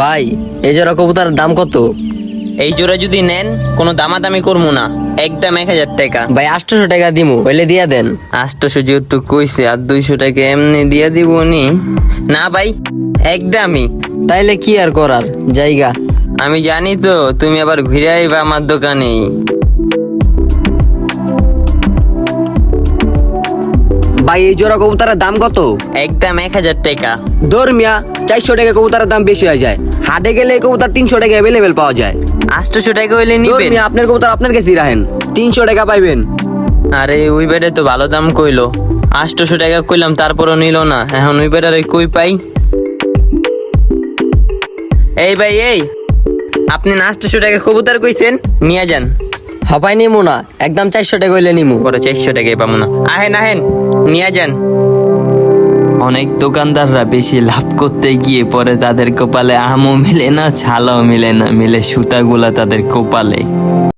ভাই এই জোড়া কবুতার দাম কত? এই জোড়া যদি নেন কোনো দামাদামি করব না। একদম এক হাজার টাকা। ভাই আটশোশো টাকা দিমু হইলে দিয়া দেন। আটশোশো যেহেতু কইছে আর দুইশো টাকা এমনি দিয়ে দিব নি। না ভাই একদমই। তাইলে কি আর করার? জায়গা। আমি জানি তো তুমি আবার ঘুরে আইবা আমার দোকানে ভাই এই জোড়া কবুতরের দাম কত? একদম এক হাজার টাকা। ধর্মিয়া চারশো টাকা কবুতরের দাম বেশি হয়ে যায়। হাটে গেলে এই কবুতর তিনশো টাকা অ্যাভেলেবেল পাওয়া যায়। আটশোশো টাকা হইলে নিবেন। ধর্মিয়া আপনার কবুতর আপনার কাছেই রাখেন। তিনশো টাকা পাইবেন। আরে ওই বেডে তো ভালো দাম কইলো। আটশোশো টাকা কইলাম তারপরও নিল না। এখন ওই বেডারে কই পাই? এই ভাই এই। আপনি আটশোশো টাকা কবুতর কইছেন? নিয়ে যান। হপাই নিমু না একদম চারশো টাকা হইলে নিমু। পরে চারশো টাকাই পাবো না। আহেন আহেন নিয়ে যান। অনেক দোকানদাররা বেশি লাভ করতে গিয়ে পরে তাদের কপালে আমও মিলে না ছালাও মিলে না মিলে সুতাগুলা তাদের কপালে।